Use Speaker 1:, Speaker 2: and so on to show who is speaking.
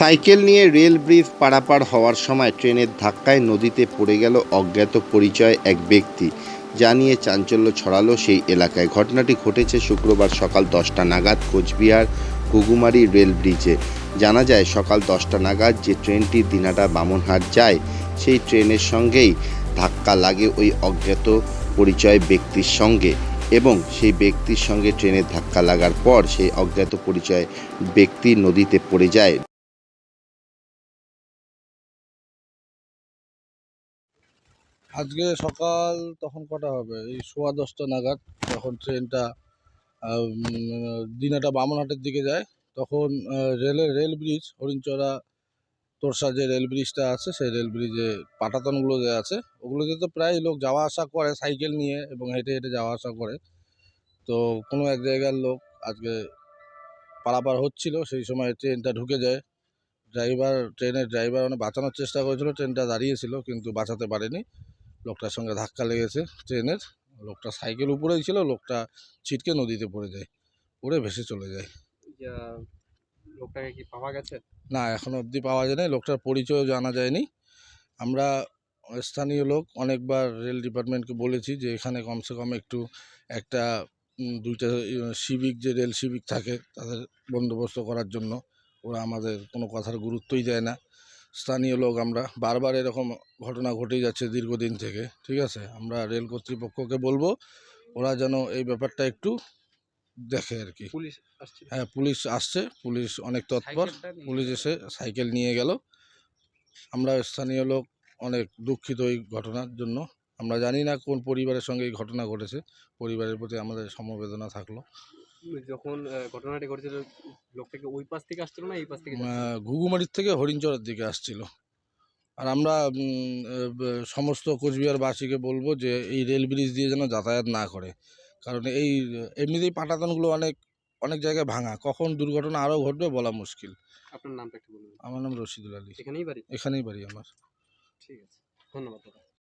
Speaker 1: Cycle নিয়ে rail bridge পারাপার হওয়ার সময় ট্রেনের ধাক্কায় নদীতে পড়ে গেল অজ্ঞাত পরিচয় এক ব্যক্তি। যা নিয়ে চাঞ্চল্য ছড়ালো সেই এলাকায়। ঘটনাটি ঘটেছে শুক্রবার সকাল দশটা নাগাদ কোচবিহার ঘুঘুমারি রেল ব্রিজে। জানা যায়, সকাল দশটা নাগাদ যে ট্রেনটি দিনাটা বামনহাট যায়, সেই ট্রেনের সঙ্গেই ধাক্কা লাগে ওই অজ্ঞাত পরিচয় ব্যক্তির সঙ্গে এবং সেই ব্যক্তির সঙ্গে ট্রেনের ধাক্কা লাগার পর সেই অজ্ঞাত পরিচয় ব্যক্তি নদীতে পড়ে যায়।
Speaker 2: আজকে সকাল তখন কটা হবে? এই সোয়া দশটা নাগাদ যখন ট্রেনটা দিনাটা বামনহাটের দিকে যায়, তখন রেলের রেল ব্রিজ হরিণচড়া তোরসা যে রেল ব্রিজটা আছে, সেই রেল ব্রিজে পাটাতনগুলো যে আছে, ওগুলোতে তো প্রায় লোক যাওয়া আসা করে সাইকেল নিয়ে এবং হেঁটে হেঁটে যাওয়া আসা করে। তো কোনো এক জায়গার লোক আজকে পারাপার হচ্ছিল, সেই সময় ট্রেনটা ঢুকে যায়। ড্রাইভার, ট্রেনের ড্রাইভার মানে বাঁচানোর চেষ্টা করেছিল, ট্রেনটা দাঁড়িয়েছিল কিন্তু বাঁচাতে পারেনি। লোকটার সঙ্গে ধাক্কা লেগেছে ট্রেনের। লোকটা সাইকেল উপরেই ছিল লোকটা ছিটকে নদীতে পড়ে যায় পড়ে ভেসে চলে যায়।
Speaker 3: লোকটাকে কি পাওয়া গেছে?
Speaker 2: না এখনও অবধি পাওয়া যায়নি লোকটার পরিচয়ও জানা যায়নি। আমরা স্থানীয় লোক অনেকবার রেল ডিপার্টমেন্টকে বলেছি যে এখানে কমসে কম একটু একটা দুইটা সিভিক যে রেল সিভিক থাকে তাদের বন্দোবস্ত করার জন্য। ওরা আমাদের কোনো কথার গুরুত্বই দেয় না। স্থানীয় লোক আমরা। বারবার এরকম ঘটনা ঘটেই যাচ্ছে দীর্ঘদিন থেকে ঠিক আছে? আমরা রেল কর্তৃপক্ষকে বলব ওরা যেন এই ব্যাপারটা একটু দেখে আর কি।
Speaker 3: পুলিশ
Speaker 2: হ্যাঁ পুলিশ আসছে পুলিশ অনেক তৎপর। পুলিশ এসে সাইকেল নিয়ে গেল। আমরা স্থানীয় লোক অনেক দুঃখিত এই ঘটনার জন্য। আমরা জানি না কোন পরিবারের সঙ্গে এই ঘটনা ঘটেছে। পরিবারের প্রতি আমাদের সমবেদনা থাকল।
Speaker 3: যখন ঘটনাটি ঘটেছিল লোকটাকে ওই পাশ থেকে আসছিল না এই পাশ থেকে?
Speaker 2: ঘুঘুমারির থেকে হরিণচরের দিকে আসছিল। আর আমরা সমস্ত কোচবিহারবাসীকে বলব যে এই রেল ব্রিজ দিয়ে যেন যাতায়াত না করে। কারণ এই এমনিতেই পাটাতনগুলো অনেক অনেক জায়গায় ভাঙা। কখন দুর্ঘটনা আরও ঘটবে বলা মুশকিল।
Speaker 3: আপনার নামটা একটু বলুন।
Speaker 2: আমার নাম রশিদুল আলী।
Speaker 3: এখানেই বাড়ি?
Speaker 2: এখানেই বাড়ি আমার।
Speaker 3: ঠিক আছে। ধন্যবাদ